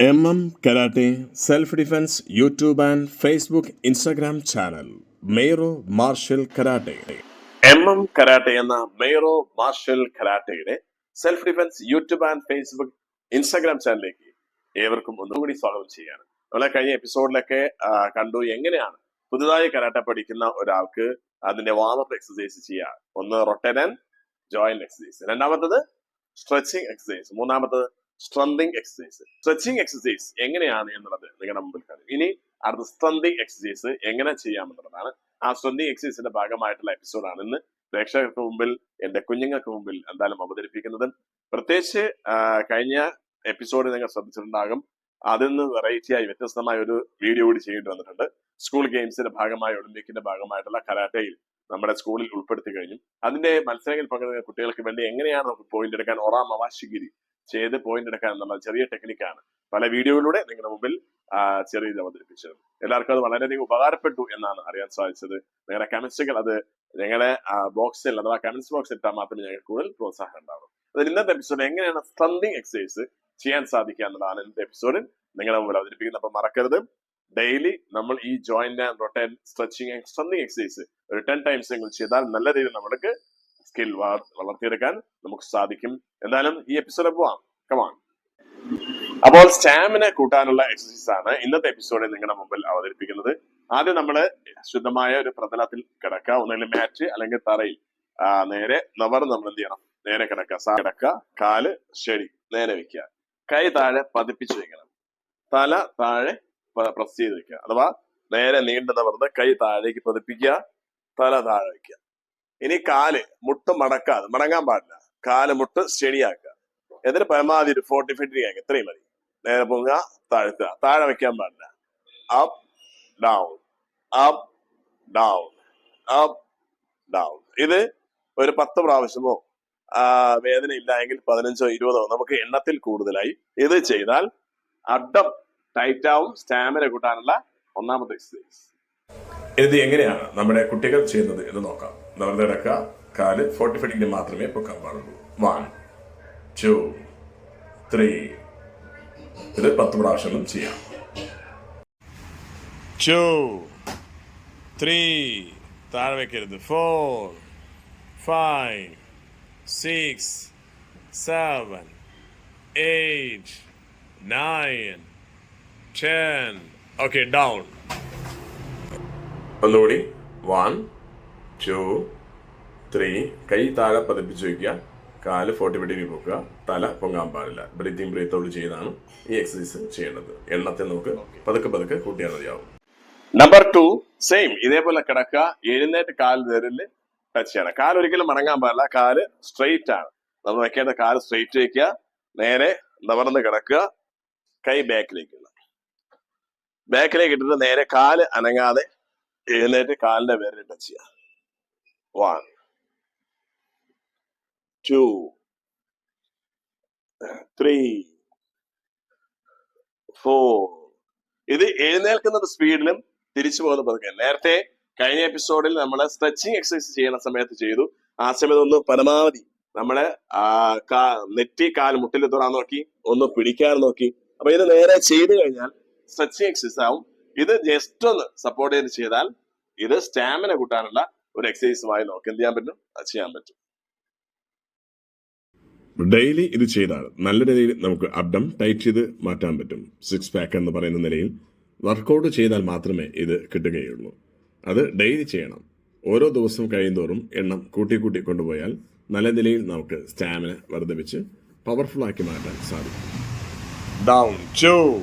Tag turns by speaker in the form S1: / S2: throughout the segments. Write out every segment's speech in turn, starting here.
S1: M M karate self defence YouTube and Facebook Instagram channel മെയ്റോ martial karate. M M karate എന്ന മെയ്റോ martial കരാട്ടയുടെ self defence YouTube and Facebook Instagram ചാനലിലേക്ക് ഏവർക്കും ഒന്നുകൂടി സ്വാഗതം ചെയ്യാണ് നമ്മളെ കഴിഞ്ഞ എപ്പിസോഡിലൊക്കെ കണ്ടു എങ്ങനെയാണ് പുതുതായി കരാട്ട പഠിക്കുന്ന ഒരാൾക്ക് അതിന്റെ വാമപ്പ് എക്സസൈസ് ചെയ്യാം. ഒന്ന് റൊട്ടൻ ആൻഡ് ജോയിന്റ് എക്സസൈസ് രണ്ടാമത്തത് സ്ട്രെച്ചിങ് എക്സസൈസ് മൂന്നാമത്തത് സ്ട്രെന്തിങ് എക്സസൈസ് സ്ട്രെച്ചിങ് എക്സസൈസ് എങ്ങനെയാണ് എന്നുള്ളത് നിങ്ങളുടെ മുമ്പിൽ കാണും. ഇനി അടുത്ത സ്ട്രെങ് എക്സസൈസ് എങ്ങനെ ചെയ്യാമെന്നുള്ളതാണ് ആ സ്ട്രെങ് എക്സസൈസിന്റെ ഭാഗമായിട്ടുള്ള എപ്പിസോഡാണ് ഇന്ന്. പ്രേക്ഷകർക്ക് മുമ്പിൽ എന്റെ കുഞ്ഞുങ്ങൾക്ക് മുമ്പിൽ എന്തായാലും അവതരിപ്പിക്കുന്നത്. പ്രത്യേകിച്ച് കഴിഞ്ഞ എപ്പിസോഡ് നിങ്ങൾ ശ്രദ്ധിച്ചിട്ടുണ്ടാകും. അതിൽ നിന്ന് വെറൈറ്റി ആയി വ്യത്യസ്തമായ ഒരു വീഡിയോ കൂടി ചെയ്യേണ്ടി വന്നിട്ടുണ്ട്. സ്കൂൾ ഗെയിംസിന്റെ ഭാഗമായ ഒളിമ്പിക്സിന്റെ ഭാഗമായിട്ടുള്ള കരാട്ടയിൽ നമ്മുടെ സ്കൂളിൽ ഉൾപ്പെടുത്തി കഴിഞ്ഞു. അതിന്റെ മത്സരങ്ങളിൽ പങ്കെടുക്കുന്ന കുട്ടികൾക്ക് വേണ്ടി എങ്ങനെയാണ് നമുക്ക് പോയിന്റ് എടുക്കാൻ ഒറാം അവാശിഗിരി ചെയ്ത് പോയിന്റ് എടുക്കാൻ എന്നുള്ള ചെറിയ ടെക്നിക്കാണ് പല വീഡിയോയിലൂടെ നിങ്ങളുടെ മുമ്പിൽ ചെറിയ അവതരിപ്പിച്ചത്. എല്ലാവർക്കും അത് വളരെയധികം ഉപകാരപ്പെട്ടു എന്നാണ് അറിയാൻ സാധിച്ചത്. നിങ്ങളുടെ കമന്റ്സുകൾ അത് നിങ്ങളെ ബോക്സിൽ അഥവാ കമന്റ്സ് ബോക്സിൽ ഇട്ടാൽ മാത്രമേ ഞങ്ങൾക്ക് കൂടുതൽ പ്രോത്സാഹനം ഉണ്ടാവും അതിൽ ഇന്നത്തെ എപ്പിസോഡ് എങ്ങനെയാണ് സ്ട്രെങ്തിങ് എക്സസൈസ് ചെയ്യാൻ സാധിക്കുക എന്നുള്ളതാണ് ഇന്നത്തെ എപ്പിസോഡിൽ നിങ്ങളുടെ മുമ്പിൽ അവതരിപ്പിക്കുന്നത്. അപ്പൊ മറക്കരുത്. ഡെയിലി നമ്മൾ ഈ joint and rotation stretching and strengthening exercise ഒരു ടെൻ ടൈംസ് എങ്കിലും ചെയ്താൽ നല്ല രീതിയിൽ നമ്മൾക്ക് സ്കിൽ വളർത്തിയെടുക്കാൻ നമുക്ക് സാധിക്കും. എന്തായാലും ഈ എപ്പിസോഡ് പോവാം. കമാൺ അപ്പോൾ സ്റ്റാമിന കൂട്ടാനുള്ള എക്സസൈസ് ആണ് ഇന്നത്തെ എപ്പിസോഡിൽ നിങ്ങളുടെ മുമ്പിൽ അവതരിപ്പിക്കുന്നത്. ആദ്യം നമ്മൾ ശുദ്ധമായ ഒരു പ്രതലത്തിൽ കിടക്കുക. ഒന്നുകിൽ മാറ്റ് അല്ലെങ്കിൽ തറയിൽ. നേരെ നവർ നമ്മൾ എന്ത് ചെയ്യണം? നേരെ കിടക്കുക. സാ കിടക്കുക. കാൽ ശരി നേരെ വെക്കുക. കൈ താഴെ പതിപ്പിച്ച് വെക്കണം. തല താഴെ പ്രസ് ചെയ്ത് വെക്കുക. അഥവാ നേരെ നീണ്ടു നിവർന്ന് കൈ താഴേക്ക് പതിപ്പിക്കുക. തല താഴെ വെക്കുക. ഇനി കാൽ മുട്ട് മടക്കാതെ മടങ്ങാൻ പാടില്ല. കാൽ മുട്ട് ശരിയാക്കുക. എന്നിട്ട് പരമാവധി ഒരു ഫോർട്ടി ഫൈവ് ഡിഗ്രി ആക്കുക ഇത്രയും മതി. നേരെ പൊങ്ങുക താഴ്ത്തുക. താഴെ വെക്കാൻ പാടില്ല. Up down up down up down ഇത് ഒരു പത്ത് പ്രാവശ്യമോ വേദന ഇല്ല എങ്കിൽ പതിനഞ്ചോ ഇരുപതോ നമുക്ക് എണ്ണത്തിൽ കൂടുതലായി ഇത് ചെയ്താൽ അഡം ടൈറ്റ് ആവും സ്റ്റാമിന കൂട്ടാനുള്ള ഒന്നാമത്തെ എക്സസൈസ് ഇത് എങ്ങനെയാണ് നമ്മുടെ കുട്ടികൾ ചെയ്യുന്നത് എന്ന് നോക്കാം. നിവർന്ന് കിടക്കുക കാൽ ഫോർട്ടി ഫൈവ് ഡിഗ്രി മാത്രമേ പൊക്കാൻ പാടുള്ളൂ. വൺ ടു ത്രീ ഇത് പത്ത് പ്രാവശ്യങ്ങളും ചെയ്യാം. ടു ത്രീ താഴെ വെക്കരുത്. Four five six seven eight nine ten okay down ഒന്നുകൂടി. വൺ ടു ത്രീ കൈ താഴെ പതിപ്പിച്ച് വയ്ക്കുക. കാൽ ഫോർട്ടി ഫൈവ് ഡിഗ്രി പൊക്കുക തല പൊങ്ങാൻ പാടില്ല. ബ്രീത്തിങ് ബ്രീത്തോട് ചെയ്താണ് ഈ എക്സസൈസ് ചെയ്യേണ്ടത്. എണ്ണത്തെ നമുക്ക് പതുക്കെ പതുക്കെ കൂട്ടിയാൽ മതിയാവും. നമ്പർ ടു സെയിം ഇതേപോലെ കിടക്കുക. എഴുന്നേറ്റ് കാൽ നേരിൽ ടച്ച് ചെയ്യണം. കാൽ ഒരിക്കലും മടങ്ങാൻ പാടില്ല. കാൽ സ്ട്രെയിറ്റ് ആണ്. നമ്മൾ വെക്കേണ്ട കാൽ സ്ട്രെയിറ്റ് വയ്ക്കുക നേരെ നിവർന്ന് കിടക്കുക. കൈ ബാക്കിലേക്ക് ഇടുക. ബാക്കിലേക്ക് ഇട്ടിട്ട് നേരെ കാൽ അനങ്ങാതെ എഴുന്നേറ്റ് കാലിന്റെ പേരിൽ ടച്ച് ചെയ്യുക. വൺ two, ത്രീ ഫോർ ഇത് എഴുന്നേൽക്കുന്ന സ്പീഡിലും തിരിച്ചു പോകുന്ന പതുക്കെ നേരത്തെ കഴിഞ്ഞ എപ്പിസോഡിൽ നമ്മൾ സ്ട്രെച്ചിങ് എക്സസൈസ് ചെയ്യുന്ന സമയത്ത് ചെയ്തു. ആ സമയത്ത് ഒന്ന് പരമാവധി നമ്മളെ നെറ്റി കാൽ മുട്ടിൽ തൊടാൻ നോക്കി ഒന്ന് പിടിക്കാൻ നോക്കി. അപ്പൊ ഇത് നേരെ ചെയ്തു കഴിഞ്ഞാൽ സ്ട്രെച്ചിങ് എക്സസൈസ് ആവും. ഇത് ജസ്റ്റ് ഒന്ന് സപ്പോർട്ട് ചെയ്ത് ചെയ്താൽ ഇത് സ്റ്റാമിന കൂട്ടാനുള്ള ഒരു എക്സസൈസുമായി നമുക്ക് എന്ത് ചെയ്യാൻ പറ്റും? അത് ചെയ്യാൻ പറ്റും. ഡെയിലി ഇത് ചെയ്താൽ നല്ല രീതിയിൽ നമുക്ക് അബ്ഡം ടൈറ്റ് ചെയ്ത് മാറ്റാൻ പറ്റും. സിക്സ് പാക്ക് എന്ന് പറയുന്ന നിലയിൽ വർക്കൗട്ട് ചെയ്താൽ മാത്രമേ ഇത് കിട്ടുകയുള്ളൂ. അത് ഡെയിലി ചെയ്യണം. ഓരോ ദിവസം കഴിയുന്തോറും എണ്ണം കൂട്ടി കൂട്ടി കൊണ്ടുപോയാൽ നല്ല നിലയിൽ നമുക്ക് സ്റ്റാമിന വർദ്ധിപ്പിച്ച് പവർഫുൾ ആക്കി മാറ്റാൻ സാധിക്കും. ഡൗൺ ടു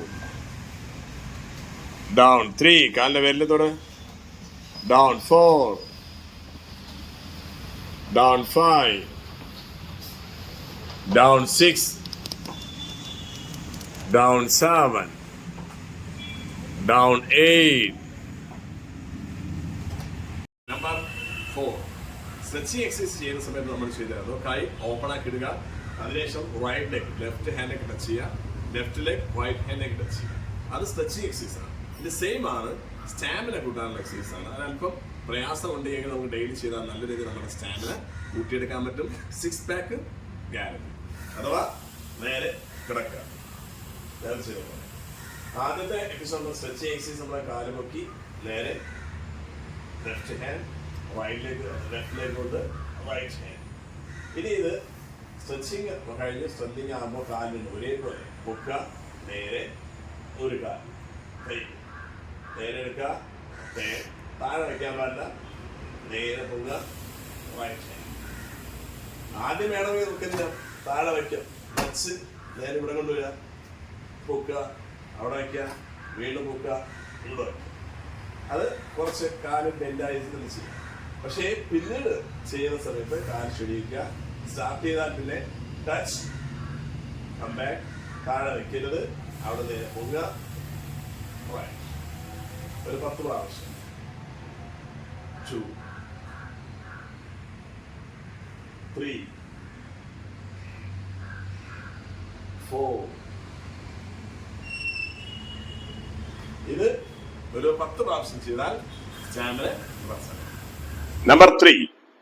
S1: ഡൗൺ ത്രീ കാലിന്റെ തൊടെ down four down five down six, down seven, down eight. Number four stretching exercise ചെയ്യുന്ന സമയത്ത് നമ്മൾ ചെയ്തായിരുന്നു കൈ ഓപ്പൺ ആക്കി ഇടുക. അതിനുശേഷം right leg left hand touch ചെയ്യുക. Left leg right hand touch ചെയ്യുക. അത് സ്ട്രെച്ചിങ് എക്സസൈസ് ആണ്. ഇത് സെയിം ആണ്. സ്റ്റാമിന കൂട്ടാനുള്ള എക്സസൈസ് ആണ്. അത് അല്പം പ്രയാസം ഉണ്ടെങ്കിൽ നമുക്ക് ഡെയിലി ചെയ്താൽ നല്ല രീതിയിൽ നമ്മുടെ സ്റ്റാമിന കൂട്ടിയെടുക്കാൻ പറ്റും. സിക്സ് പാക്ക് ഗ്യാരണ്ടി അഥവാ നേരെ കിടക്കുക. ആദ്യത്തെ എപ്പിസോഡ് സ്ട്രെച്ച് എക്സസൈസ് നമ്മളെ കാൽ പൊക്കി നേരെ ലെഫ്റ്റ് ഹാൻഡ് റൈറ്റിലേക്ക് ലെഫ്റ്റിലേക്ക് കൊണ്ട് റൈറ്റ് ഹാൻഡ് ഇനി ഇത് സ്ട്രെച്ചിങ് കഴിഞ്ഞ് സ്ട്രെച്ചിങ് ആകുമ്പോൾ കാലിന് ഒരേപോലെ പൊക്കുക. നേരെ ഒരു കാൽ കൈ നേരെ എടുക്കുക. താഴെ വയ്ക്കാൻ പാടില്ല. നേരെ പോവുക. റൈറ്റ് ആദ്യം വേണമെങ്കിൽ നമുക്ക് താഴെ വയ്ക്കാം വച്ച് നേരെ ഇവിടെ കൊണ്ടുവരിക. പൊക്കുക. അവിടെ വയ്ക്കുക. വീണ്ടും പൊക്കുക. ഇവിടെ വയ്ക്കുക. അത് കുറച്ച് കാൽ ബെൻഡായി ചെയ്യും പക്ഷേ പിന്നീട് ചെയ്യുന്ന സമയത്ത് കാൽ ക്ഷണിക്കുക. സ്റ്റാർട്ട് ചെയ്താൽ പിന്നെ ടച്ച് കം ബാക്ക് താഴെ വെക്കരുത് അവിടെ നേരെ പൊങ്ങുക. ഒരു പത്ത് പ്രാവശ്യം. Two three, four. ഇത് ഒരു പത്ത് പ്രാവശ്യം ചെയ്താൽ സ്റ്റാമിന നമ്പർ ത്രീ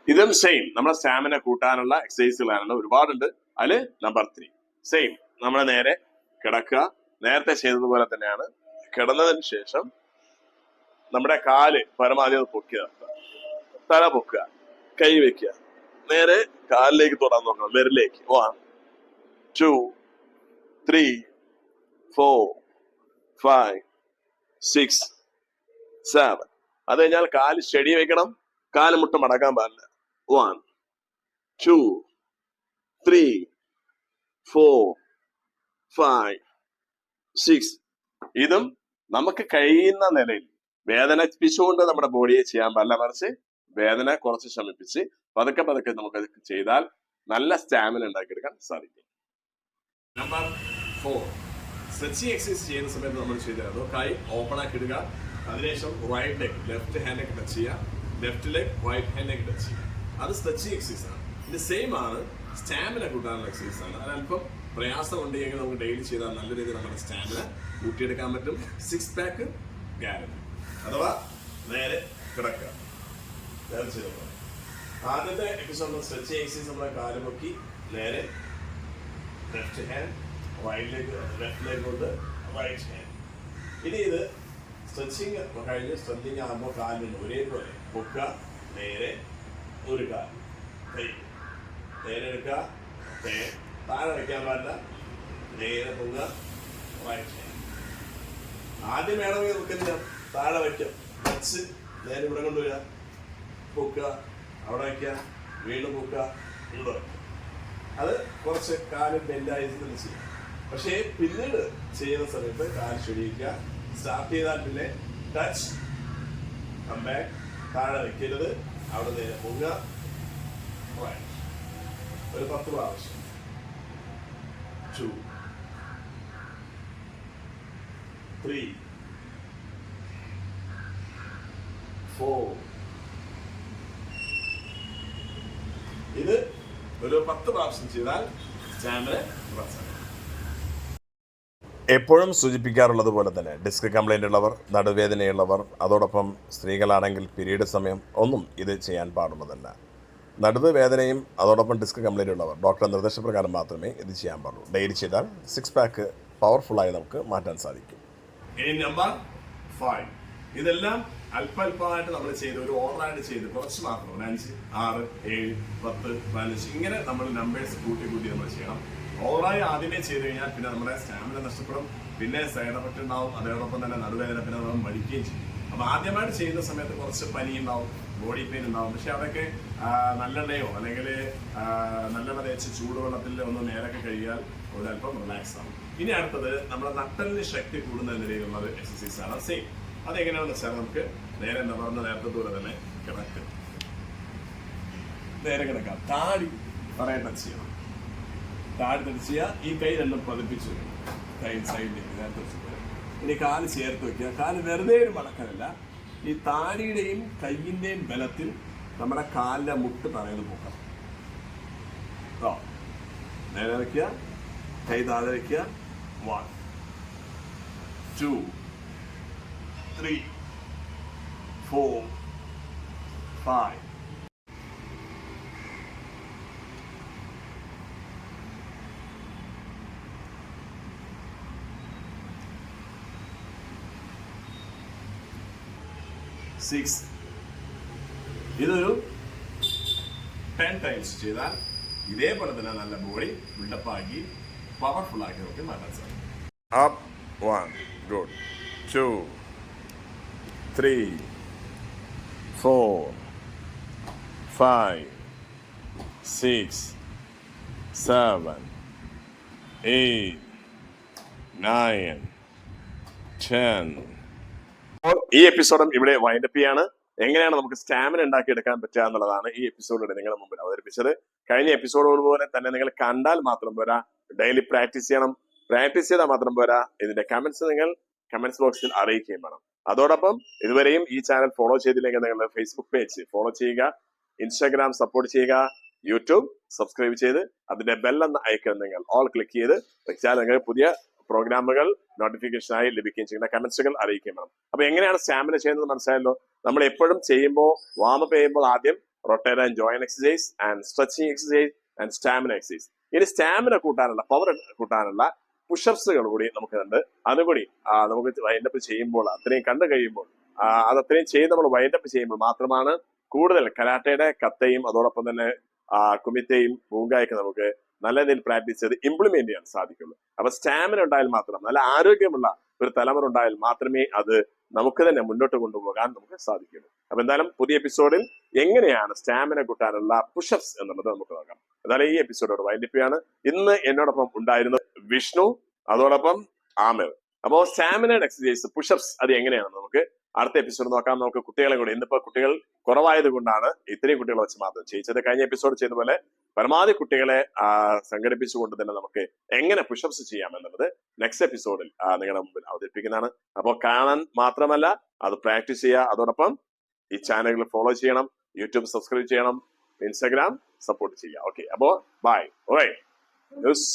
S1: ഇതും സെയിം നമ്മുടെ സ്റ്റാമിന കൂട്ടാനുള്ള എക്സസൈസുകളാണ് ഒരുപാടുണ്ട്. അതിൽ നമ്പർ ത്രീ സെയിം നമ്മൾ നേരെ കിടക്കുക. നേരത്തെ ചെയ്തതുപോലെ തന്നെയാണ്. കിടന്നതിന് ശേഷം നമ്മുടെ കാൽ പരമാവധി പൊക്കി പൊക്കുക തല പൊക്കുക കൈ വെക്കുക. നേരെ കാലിലേക്ക് തൊടാൻ നോക്കണം വിരലേക്ക് one two three four five six seven അത് കഴിഞ്ഞാൽ കാൽ ചെടി വെക്കണം കാൽ മുട്ട് മടക്കാൻ പാടില്ല. One two three four five six ഇതും നമുക്ക് കഴിയുന്ന നിലയിൽ വേദന പിച്ചുകൊണ്ട് നമ്മുടെ ബോഡിയെ ചെയ്യാൻ പാടില്ല. മറിച്ച് വേദന കുറച്ച് ശമിപ്പിച്ച് പതുക്കെ പതുക്കെ അത് ചെയ്താൽ നല്ല സ്റ്റാമിന ഉണ്ടാക്കിയെടുക്കാൻ സാധിക്കും. നമ്പർ ഫോർ സ്ട്രെച്ചിങ് എക്സസൈസ് ചെയ്യുന്ന സമയത്ത് നമ്മൾ ചെയ്തത് കൈ ഓപ്പൺ ആക്കി ഇടുക. അതിനുശേഷം റൈറ്റ് ലെഗ് ലെഫ്റ്റ് ഹാൻഡിലേക്ക് ടച്ച് ചെയ്യുക. ലെഫ്റ്റ് ലെഗ് റൈറ്റ് ഹാൻഡ് ഹാൻഡിലേക്ക് ടച്ച് ചെയ്യുക. അത് സ്ട്രെച്ചിങ് എക്സസൈസ് ആണ്. ഇത് സെയിം ആണ്. സ്റ്റാമിന കൂട്ടാനുള്ള എക്സസൈസ് ആണ്. അത് പ്രയാസം ഉണ്ടെങ്കിൽ നമുക്ക് ഡെയിലി ചെയ്താൽ നല്ല രീതിയിൽ നമ്മുടെ സ്റ്റാമിന കൂട്ടിയെടുക്കാൻ പറ്റും. സിക്സ് പാക്ക് ഗ്യാരണ്ടി അഥവാ നേരെ കിടക്കുക. നേരെ ചെയ്ത പോലെ ആദ്യത്തെ എപ്പിസോഡ് സ്ട്രെച്ച് എക്സസൈസ് നമ്മളെ കാൽ പൊക്കി നേരെ ലെഫ്റ്റ് ഹാൻഡ് റൈറ്റിലേക്ക് ലെഫ്റ്റിലേക്ക് കൊണ്ട് റൈറ്റ് ഹാൻഡ് ഇനി ഇത് സ്ട്രെച്ചിങ് കഴിഞ്ഞ് സ്ട്രെച്ചിങ് ആകുമ്പോൾ കാലിന് ഒരേപോലെ പൊക്ക നേരെ ഒരു കാൽ കൈ നേരെ എടുക്കുക താഴെ വയ്ക്കാൻ പാടില്ല. നേരെ പോവുക റൈറ്റ് ഹാൻഡ് ആദ്യം വേണമെങ്കിൽ നമുക്ക് താഴെ വയ്ക്കാം. വെച്ച് നേരെ ഇവിടെ കൊണ്ടുവരിക പൊക്കുക അവിടെ വയ്ക്കുക വീണ്ടും പൊക്കുക ഇവിടെ അത് കുറച്ച് കാൽ ബെൻഡായി നിന്ന് ചെയ്യും പക്ഷേ പിന്നീട് ചെയ്യുന്ന സമയത്ത് കാൽ ശരിയിക്കുക സ്റ്റാർട്ട് ചെയ്താൽ പിന്നെ ടച്ച് കം ബാക്ക് താഴെ വെക്കരുത്. അവിടെ നേരെ Right. ഒരു പത്ത് പ്രാവശ്യം. ടു ത്രീ ഫോർ ഇത് ഒരു പത്ത് പ്രാവശ്യം ചെയ്താൽ ചാനൽ എപ്പോഴും സൂചിപ്പിക്കാറുള്ളത് പോലെ തന്നെ ഡിസ്ക് കംപ്ലൈന്റ് ഉള്ളവർ നടുവേദനയുള്ളവർ അതോടൊപ്പം സ്ത്രീകളാണെങ്കിൽ പിരീഡ് സമയം ഒന്നും ഇത് ചെയ്യാൻ പാടുള്ളതല്ല. നടുവ് വേദനയും അതോടൊപ്പം ഡിസ്ക് കംപ്ലൈന്റ് ഉള്ളവർ ഡോക്ടറുടെ നിർദ്ദേശപ്രകാരം മാത്രമേ ഇത് ചെയ്യാൻ പാടുള്ളൂ. ഡെയിലി ചെയ്താൽ സിക്സ് പാക്ക് പവർഫുള്ളായി നമുക്ക് മാറ്റാൻ സാധിക്കും. ഇനി നമ്പർ ഫൈവ് ഇതെല്ലാം അല്പല്പമായിട്ട് നമ്മൾ ചെയ്ത് ഒരു ഓർഡറായിട്ട് ചെയ്ത് കുറച്ച് മാത്രം ഒരു അഞ്ച് ആറ് ഏഴ് പത്ത് പതിനഞ്ച് ഇങ്ങനെ നമ്മൾ നമ്പേഴ്സ് കൂട്ടി കൂട്ടി നമ്മൾ ചെയ്യണം. ഓവറായി ആദ്യമേ ചെയ്ത് കഴിഞ്ഞാൽ പിന്നെ നമ്മുടെ സ്റ്റാമിന നഷ്ടപ്പെടും. പിന്നെ സൈഡ് എഫക്റ്റ് ഉണ്ടാവും. അതോടൊപ്പം തന്നെ നടുവേദന പിന്നെ നമ്മൾ മടിക്കുകയും ചെയ്യും. അപ്പൊ ആദ്യമായിട്ട് ചെയ്യുന്ന സമയത്ത് കുറച്ച് പനി ഉണ്ടാവും ബോഡി പെയിൻ ഉണ്ടാവും. പക്ഷെ അതൊക്കെ നല്ലെണ്ണയോ അല്ലെങ്കിൽ നല്ലെണ്ണ തേച്ച് ചൂടുവെള്ളത്തിൽ ഒന്ന് നേരൊക്കെ കഴിയാൽ ഒരല്പം റിലാക്സ് ആവും. ഇനി അടുത്തത് നമ്മുടെ നട്ടലിന് ശക്തി കൂടുന്ന നിലയിലുള്ള ഒരു എക്സസൈസ് ആണ് സെയിം അതെങ്ങനെയാണെന്ന് വെച്ചാൽ നമുക്ക് നേരെ എന്താ പറഞ്ഞ നേരത്തെ ദൂരെ തന്നെ കിടക്ക്. നേരെ കിടക്കാം. താടി പറയാൻ ടച്ച് ചെയ്യണം? താടി ടച്ച് ചെയ്യുക ഈ കൈ രണ്ടും പതിപ്പിച്ച് കൈ സൈഡിലേക്ക് നേരത്തെ ഇനി കാൽ ചേർത്ത് വെക്കുക കാൽ വെറുതെ ഒരു മടക്കലല്ല ഈ താടിയുടെയും കയ്യിന്റെയും ബലത്തിൽ നമ്മുടെ കാലിന്റെ മുട്ട് തറയിൽ പോക്കണം കേട്ടോ നേരെ വയ്ക്കുക. കൈ താഴെ വെക്കുക one two three, four, five. Six ഇതൊരു ടെൻ ടൈംസ് ചെയ്താൽ ഇതേപോലെ തന്നെ നല്ല ബോഡി ബിൽഡപ്പാക്കി പവർഫുൾ ആക്കി നമുക്ക് മാറ്റാൻ സാധിക്കും. Up one good two three four five six seven eight nine ten ഈ എപ്പിസോഡും ഇവിടെ വൈൻഡപ്പ് ചെയ്യാണ്. എങ്ങനെയാണ് നമുക്ക് സ്റ്റാമിന ഉണ്ടാക്കി എടുക്കാൻ പറ്റുക എന്നുള്ളതാണ് ഈ എപ്പിസോഡിലൂടെ നിങ്ങളുടെ മുമ്പിൽ അവതരിപ്പിച്ചത്. കഴിഞ്ഞ എപ്പിസോഡോട് പോലെ തന്നെ നിങ്ങൾ കണ്ടാൽ മാത്രം പോരാ ഡെയിലി പ്രാക്ടീസ് ചെയ്യണം. പ്രാക്ടീസ് ചെയ്താൽ മാത്രം പോരാ ഇതിന്റെ കമന്റ്സ് നിങ്ങൾ കമന്റ്സ് ബോക്സിൽ അറിയിക്കുകയും വേണം. അതോടൊപ്പം ഇതുവരെയും ഈ ചാനൽ ഫോളോ ചെയ്തില്ലെങ്കിൽ നിങ്ങളുടെ ഫേസ്ബുക്ക് പേജ് ഫോളോ ചെയ്യുക ഇൻസ്റ്റാഗ്രാം സപ്പോർട്ട് ചെയ്യുക യൂട്യൂബ് സബ്സ്ക്രൈബ് ചെയ്ത് അതിന്റെ ബെൽ എന്ന ഐക്കൺ നിങ്ങൾ ഓൾ ക്ലിക്ക് ചെയ്ത് വെച്ചാൽ നിങ്ങൾക്ക് പുതിയ പ്രോഗ്രാമുകൾ നോട്ടിഫിക്കേഷനായി ലഭിക്കുകയും ചെയ്യുന്ന കമന്റ്സുകൾ അറിയിക്കുകയും വേണം. അപ്പൊ എങ്ങനെയാണ് സ്റ്റാമിന ചെയ്യുന്നത് മനസ്സിലായല്ലോ? നമ്മൾ എപ്പോഴും ചെയ്യുമ്പോൾ വാമപ്പ് ചെയ്യുമ്പോൾ ആദ്യം rotate and join exercise and stretching exercise and stamina exercise ഇനി സ്റ്റാമിന കൂട്ടാനുള്ള പവർ കൂട്ടാനുള്ള പുഷപ്സുകൾ കൂടി നമുക്ക് കണ്ട് അതുകൂടി നമുക്ക് വൈൻഡപ്പ് ചെയ്യുമ്പോൾ അത്രയും കണ്ടു കഴിയുമ്പോൾ അത് അത്രയും ചെയ്ത് നമ്മൾ വൈൻഡപ്പ് ചെയ്യുമ്പോൾ മാത്രമാണ് കൂടുതൽ കരാട്ടയുടെ കത്തയും അതോടൊപ്പം തന്നെ കുമിത്തയും പൂങ്കായൊക്കെ നമുക്ക് നല്ല രീതിയിൽ പ്രാക്ടീസ് ചെയ്ത് ഇംപ്ലിമെന്റ് ചെയ്യാൻ സാധിക്കുള്ളൂ. അപ്പൊ സ്റ്റാമിന ഉണ്ടായാൽ മാത്രം നല്ല ആരോഗ്യമുള്ള ഒരു തലമുറ ഉണ്ടായാൽ മാത്രമേ അത് നമുക്ക് തന്നെ മുന്നോട്ട് കൊണ്ടുപോകാൻ നമുക്ക് സാധിക്കുള്ളൂ. അപ്പൊ എന്തായാലും പുതിയ എപ്പിസോഡിൽ എങ്ങനെയാണ് സ്റ്റാമിന കൂട്ടാനുള്ള പുഷപ്സ് എന്നുള്ളത് നമുക്ക് നോക്കാം. എന്തായാലും ഈ എപ്പിസോഡോട് വൈൻഡിപ്പിയാണ് ഇന്ന് എന്നോടൊപ്പം ഉണ്ടായിരുന്നത് വിഷ്ണു അതോടൊപ്പം ആമിർ. അപ്പോ സ്റ്റാമിനയുടെ എക്സസൈസ് പുഷപ്സ് അത് എങ്ങനെയാണ് നമുക്ക് അടുത്ത എപ്പിസോഡ് നോക്കാം. നമുക്ക് കുട്ടികളെ കൂടി ഇന്നിപ്പോ കുട്ടികൾ കുറവായത് കൊണ്ടാണ് ഇത്രയും കുട്ടികളെ വെച്ച് മാത്രം ചെയ്യിച്ചത്. കഴിഞ്ഞ എപ്പിസോഡ് ചെയ്ത പോലെ പരമാവധി കുട്ടികളെ സംഘടിപ്പിച്ചുകൊണ്ട് തന്നെ നമുക്ക് എങ്ങനെ പുഷപ്സ് ചെയ്യാം എന്നുള്ളത് നെക്സ്റ്റ് എപ്പിസോഡിൽ നിങ്ങളുടെ മുമ്പിൽ അവതരിപ്പിക്കുന്നതാണ്. അപ്പോൾ കാണാൻ മാത്രമല്ല അത് പ്രാക്ടീസ് ചെയ്യുക. അതോടൊപ്പം ഈ ചാനലുകൾ ഫോളോ ചെയ്യണം. യൂട്യൂബ് സബ്സ്ക്രൈബ് ചെയ്യണം. ഇൻസ്റ്റാഗ്രാം സപ്പോർട്ട് ചെയ്യുക. ഓക്കെ അപ്പോ ബൈ ഓ ന്യൂസ്